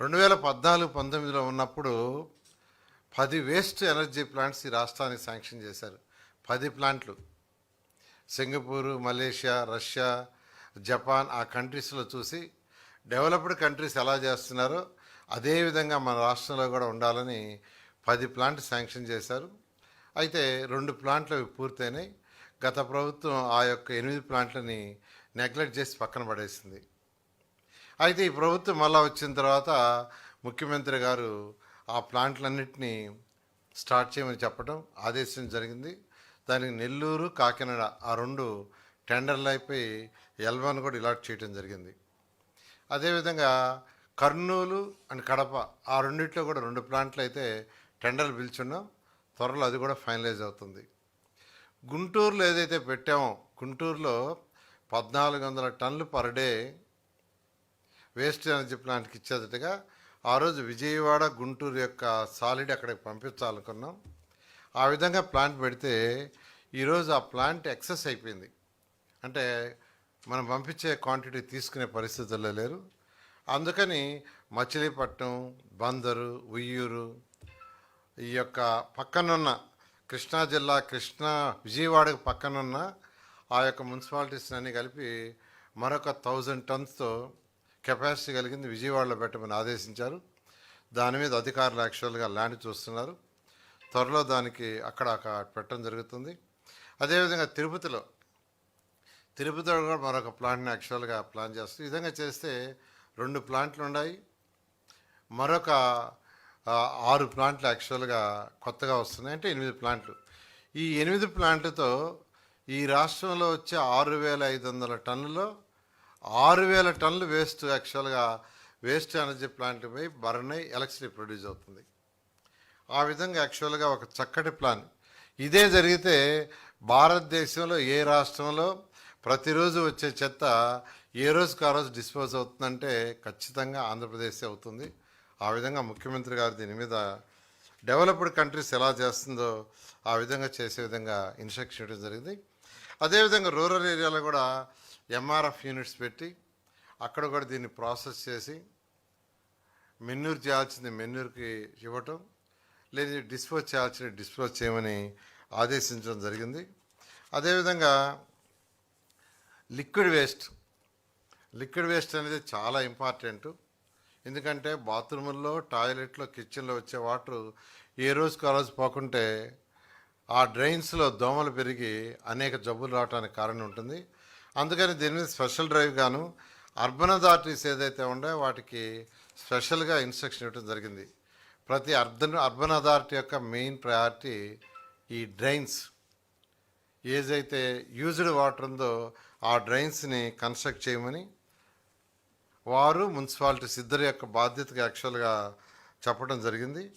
రెండు వేల పద్నాలుగు పంతొమ్మిదిలో ఉన్నప్పుడు పది వేస్ట్ ఎనర్జీ ప్లాంట్స్ ఈ రాష్ట్రానికి శాంక్షన్ చేశారు. పది ప్లాంట్లు. సింగపూరు మలేషియా రష్యా జపాన్ ఆ కంట్రీస్లో చూసి డెవలప్డ్ కంట్రీస్ ఎలా చేస్తున్నారో అదేవిధంగా మన రాష్ట్రంలో కూడా ఉండాలని పది ప్లాంట్ శాంక్షన్ చేశారు. అయితే రెండు ప్లాంట్లు అవి పూర్తయినాయి. గత ప్రభుత్వం ఆ యొక్క ఎనిమిది ప్లాంట్లని నెగ్లెక్ట్ చేసి పక్కన పడేసింది. అయితే ఈ ప్రభుత్వం మళ్ళా వచ్చిన తర్వాత ముఖ్యమంత్రి గారు ఆ ప్లాంట్లన్నింటినీ స్టార్ట్ చేయమని చెప్పడం ఆదేశం జరిగింది. దానికి నెల్లూరు కాకినాడ ఆ రెండు టెండర్లు అయిపోయి ఎల్వన్ కూడా ఇలాట్ చేయడం జరిగింది. అదేవిధంగా కర్నూలు అండ్ కడప ఆ రెండిట్లో కూడా రెండు ప్లాంట్లు అయితే టెండర్లు పిలుచున్నాం. త్వరలో అది కూడా ఫైనలైజ్ అవుతుంది. గుంటూరులో ఏదైతే పెట్టామో గుంటూరులో పద్నాలుగు వందల టన్నులు పర్ డే వేస్ట్ ఎనర్జీ ప్లాంట్కి ఇచ్చేటట్టుగా ఆ రోజు విజయవాడ గుంటూరు యొక్క సాలిడ్ అక్కడికి పంపించాలనుకున్నాం. ఆ విధంగా ప్లాంట్ పెడితే ఈరోజు ఆ ప్లాంట్ ఎక్సెస్ అయిపోయింది. అంటే మనం పంపించే క్వాంటిటీ తీసుకునే పరిస్థితుల్లో లేరు. అందుకని మచిలీపట్నం బందరు ఉయ్యూరు ఈ యొక్క పక్కనున్న కృష్ణా జిల్లా కృష్ణా విజయవాడకు పక్కనున్న ఆ యొక్క మున్సిపాలిటీస్ అన్నీ కలిపి మరొక థౌజండ్ టన్స్తో కెపాసిటీ కలిగింది విజయవాడలో పెట్టమని ఆదేశించారు. దాని మీద అధికారులు యాక్చువల్గా ల్యాండ్ చూస్తున్నారు. త్వరలో దానికి అక్కడ అక్కడ పెట్టడం జరుగుతుంది. అదేవిధంగా తిరుపతిలో తిరుపతిలో కూడా మరొక ప్లాంట్ని యాక్చువల్గా ప్లాన్ చేస్తుంది ఈ విధంగా చేస్తే రెండు ప్లాంట్లు ఉన్నాయి. మరొక ఆరు ప్లాంట్లు యాక్చువల్గా కొత్తగా వస్తున్నాయి. అంటే ఎనిమిది ప్లాంట్లు. ఈ ఎనిమిది ప్లాంట్లతో ఈ రాష్ట్రంలో వచ్చే ఆరు వేల ఐదు వందల టన్నులో ఆరు వేల టన్నులు వేస్ట్ యాక్చువల్గా వేస్ట్ ఎనర్జీ ప్లాంట్ పోయి బర్న్ అయి ఎలక్ట్రిసిటీ ప్రొడ్యూస్ అవుతుంది. ఆ విధంగా యాక్చువల్గా ఒక చక్కటి ప్లాన్. ఇదే జరిగితే భారతదేశంలో ఏ రాష్ట్రంలో ప్రతిరోజు వచ్చే చెత్త ఏ రోజుకు ఆ రోజు డిస్పోజ్ అవుతుందంటే ఖచ్చితంగా ఆంధ్రప్రదేశ్ అవుతుంది. ఆ విధంగా ముఖ్యమంత్రి గారు దీని మీద డెవలప్డ్ కంట్రీస్ ఎలా చేస్తుందో ఆ విధంగా చేసే విధంగా ఇన్స్ట్రక్షన్ ఇవ్వడం జరిగింది. అదేవిధంగా రూరల్ ఏరియాలో కూడా ఎంఆర్ఎఫ్ యూనిట్స్ పెట్టి అక్కడ కూడా దీన్ని ప్రాసెస్ చేసి మెన్యూర్ చేయాల్సింది మెన్యూర్కి ఇవ్వటం లేదు డిస్పోజ్ చేయాల్సిన డిస్పోజ్ చేయమని ఆదేశించడం జరిగింది. అదేవిధంగా లిక్విడ్ వేస్ట్ లిక్విడ్ వేస్ట్ అనేది చాలా ఇంపార్టెంట్. ఎందుకంటే బాత్రూముల్లో టాయిలెట్లో కిచెన్లో వచ్చే వాటర్ ఏ రోజుకు ఆ రోజు పోకుంటే ఆ డ్రైన్స్లో దోమలు పెరిగి అనేక జబ్బులు రావడానికి కారణం ఉంటుంది. అందుకని దీని మీద స్పెషల్ డ్రైవ్ గాను అర్బన్ అథారిటీస్ ఏదైతే ఉండే వాటికి స్పెషల్గా ఇన్స్ట్రక్షన్ ఇవ్వడం జరిగింది. ప్రతి అర్బన్ అర్బన్ అథారిటీ యొక్క మెయిన్ ప్రయారిటీ ఈ డ్రైన్స్. ఏదైతే యూజ్డ్ వాటర్ ఉందో ఆ డ్రైన్స్ని కన్స్ట్రక్ట్ చేయమని వారు మున్సిపాలిటీస్ సిద్ధర యొక్క బాధ్యతగా యాక్చువల్గా చెప్పడం జరిగింది.